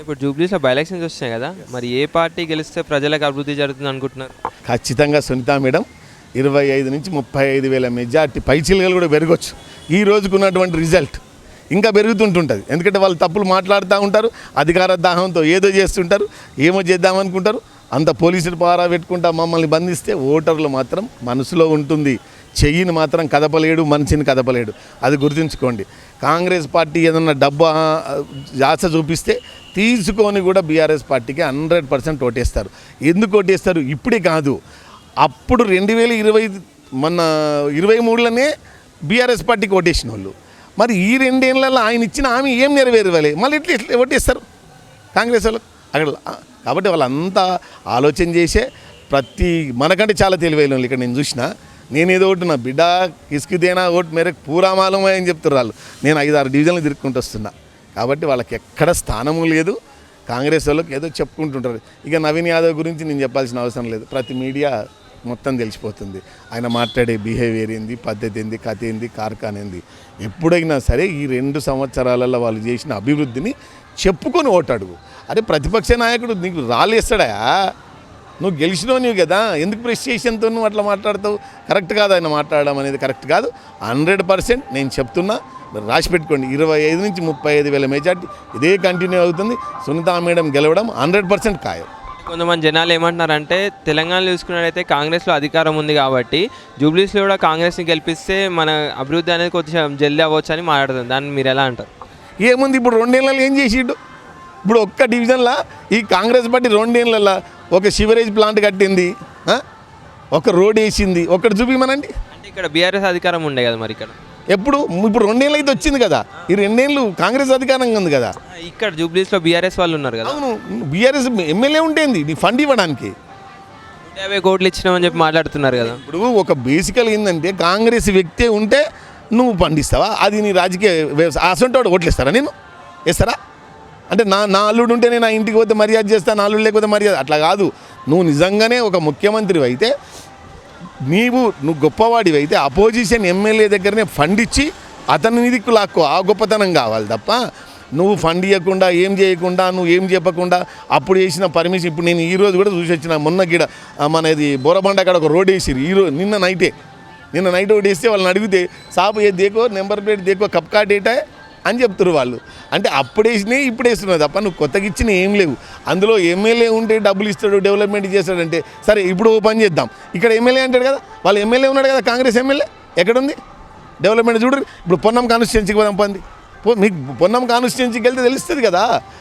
ఇప్పుడు జూబ్లీస్లో by elections వస్తున్నాయి కదా మరి ఏ పార్టీ గెలిస్తే ప్రజలకు అభివృద్ధి జరుగుతుంది అనుకుంటున్నారు? ఖచ్చితంగా సునీత మేడం ఇరవై ఐదు నుంచి ముప్పై ఐదు వేల మెజార్టీ పైచిలుగలు కూడా పెరగచ్చు. ఈ రోజుకున్నటువంటి రిజల్ట్ ఇంకా పెరుగుతుంటుంటుంది. ఎందుకంటే వాళ్ళు తప్పులు మాట్లాడుతూ ఉంటారు అధికార దాహంతో ఏదో చేస్తుంటారు ఏమో చేద్దామనుకుంటారు అంత పోలీసులు పారా పెట్టుకుంటా మమ్మల్ని బంధిస్తే ఓటర్లు మాత్రం మనసులో ఉంటుంది. చెయ్యిని మాత్రం కదపలేడు మనిషిని కదపలేడు. అది గుర్తుంచుకోండి. కాంగ్రెస్ పార్టీ ఏదన్నా డబ్బా జాస చూపిస్తే తీసుకొని కూడా బీఆర్ఎస్ పార్టీకి హండ్రెడ్ పర్సెంట్ ఓటేస్తారు. ఎందుకు ఓటేస్తారు? ఇప్పుడే కాదు. అప్పుడు రెండు వేల ఇరవై మన ఇరవై మూడులోనే బీఆర్ఎస్ పార్టీకి ఓటేసిన వాళ్ళు మరి ఈ రెండేళ్ళలో ఆయన ఇచ్చిన హామీ ఏం నెరవేరవాలి? మళ్ళీ ఇట్లా ఇట్లా ఓటేస్తారు? కాంగ్రెస్ వాళ్ళు? అక్కడ కాబట్టి వాళ్ళంతా ఆలోచన చేసే ప్రతి మనకంటే చాలా తెలివైన వాళ్ళు ఇక్కడ నేను చూసిన. నేను ఏదో ఒకటి నా బిడ్డ ఇసుకుదేనా ఓటు మేరకు పూరామాలమే అని చెప్తున్నారు వాళ్ళు. నేను ఐదు ఆరు డివిజన్లు తిరుక్కుంటూ వస్తున్నా. కాబట్టి వాళ్ళకి ఎక్కడ స్థానము లేదు. కాంగ్రెస్ వాళ్ళకి ఏదో చెప్పుకుంటుంటారు. ఇక నవీన్ యాదవ్ గురించి నేను చెప్పాల్సిన అవసరం లేదు. ప్రతి మీడియా మొత్తం తెలిసిపోతుంది. ఆయన మాట్లాడే బిహేవియర్ ఏంది పద్ధతి ఏంది కథ ఏంది కార్ఖాన్ ఏంది. ఎప్పుడైనా సరే ఈ రెండు సంవత్సరాలలో వాళ్ళు చేసిన అభివృద్ధిని చెప్పుకొని ఓటాడుగు అరే ప్రతిపక్ష నాయకుడు నీకు రాలేస్తాడా? నువ్వు గెలిచినావు నీవు కదా. ఎందుకు ప్రెస్టేషన్తో నువ్వు అట్లా మాట్లాడతావు? కరెక్ట్ కాదు ఆయన మాట్లాడడం అనేది కరెక్ట్ కాదు. హండ్రెడ్ పర్సెంట్ నేను చెప్తున్నా మీరు రాసి పెట్టుకోండి. ఇరవై ఐదు నుంచి ముప్పై ఐదు వేల మెజార్టీ ఇదే కంటిన్యూ అవుతుంది. సునీతా మేడం గెలవడం హండ్రెడ్ పర్సెంట్ ఖాయం. కొంతమంది జనాలు ఏమంటున్నారంటే తెలంగాణలో చూసుకున్నట్టయితే కాంగ్రెస్లో అధికారం ఉంది కాబట్టి జూబ్లీస్లో కూడా కాంగ్రెస్ని గెలిపిస్తే మన అభివృద్ధి అనేది కొంచెం జల్దీ అవ్వచ్చు అని మాట్లాడుతుంది దాన్ని మీరు ఎలా అంటారు? ఏముంది ఇప్పుడు రెండేళ్ళలో ఏం చేసిండు? ఇప్పుడు ఒక్క డివిజన్లో ఈ కాంగ్రెస్ పార్టీ రెండేళ్ళలో ఒక సివరేజ్ ప్లాంట్ కట్టింది? ఒక రోడ్ వేసింది. ఒకటి చూపిమనండి. అంటే ఇక్కడ బీఆర్ఎస్ అధికారం ఉండే కదా మరి ఇక్కడ? ఎప్పుడు? ఇప్పుడు రెండేళ్ళు అయితే వచ్చింది కదా. ఈ రెండేళ్ళు కాంగ్రెస్ అధికారంగా ఉంది కదా. ఇక్కడ జూబ్లీస్లో బీఆర్ఎస్ వాళ్ళు ఉన్నారు కదా? అవును. బీఆర్ఎస్ ఎమ్మెల్యే ఉంటేంది నీ ఫండ్ ఇవ్వడానికి. నూట యాభై కోట్లు ఇచ్చినామని చెప్పి మాట్లాడుతున్నారు కదా. ఇప్పుడు ఒక బేసికల్ ఏంటంటే కాంగ్రెస్ వ్యక్తే ఉంటే నువ్వు పండిస్తావా? అది నీ రాజకీయ వ్యవసాయ అసంటోడు ఓట్లేస్తారా నేను వేస్తారా? అంటే నా నా అల్లుడు ఉంటే నేను నా ఇంటికి పోతే మర్యాద చేస్తా నా అల్లుడు లేకపోతే మర్యాద. అట్లా కాదు. నువ్వు నిజంగానే ఒక ముఖ్యమంత్రి అయితే నీవు నువ్వు గొప్పవాడివి అయితే అపోజిషన్ ఎమ్మెల్యే దగ్గరనే ఫండ్ ఇచ్చి అతని నిధికి లాక్కో. ఆ గొప్పతనం కావాలి తప్ప నువ్వు ఫండ్ ఇవ్వకుండా ఏం చేయకుండా నువ్వు ఏం చెప్పకుండా అప్పుడు చేసిన పర్మిషన్ ఇప్పుడు నేను ఈరోజు కూడా చూసి వచ్చిన మొన్న గిడ మనది బోరబండ అక్కడ ఒక రోడ్ వేసిరు ఈ రోజు నిన్న నైటే నిన్న నైట్ ఒకటి వేస్తే వాళ్ళని అడిగితే సాపు ఏ దేకో నెంబర్ ప్లేట్ దేకో కప్ కార్డ్ ఏటా అని చెప్తారు వాళ్ళు. అంటే అప్పుడు వేసినాయి ఇప్పుడు వేస్తున్నాయి తప్ప నువ్వు కొత్తగా ఇచ్చిన ఏం లేవు. అందులో ఎమ్మెల్యే ఉంటే డబ్బులు ఇస్తాడు డెవలప్మెంట్ చేస్తాడంటే సరే ఇప్పుడు ఓ పని చేద్దాం. ఇక్కడ ఎమ్మెల్యే అంటాడు కదా వాళ్ళు ఎమ్మెల్యే ఉన్నాడు కదా కాంగ్రెస్ ఎమ్మెల్యే? ఎక్కడుంది? డెవలప్మెంట్ చూడరు ఇప్పుడు పొన్నం కాన్స్టిట్యున్సీకి పోదాం పంది. మీకు పొన్నం కాన్స్టిట్యున్సీకి వెళ్తే తెలుస్తుంది కదా.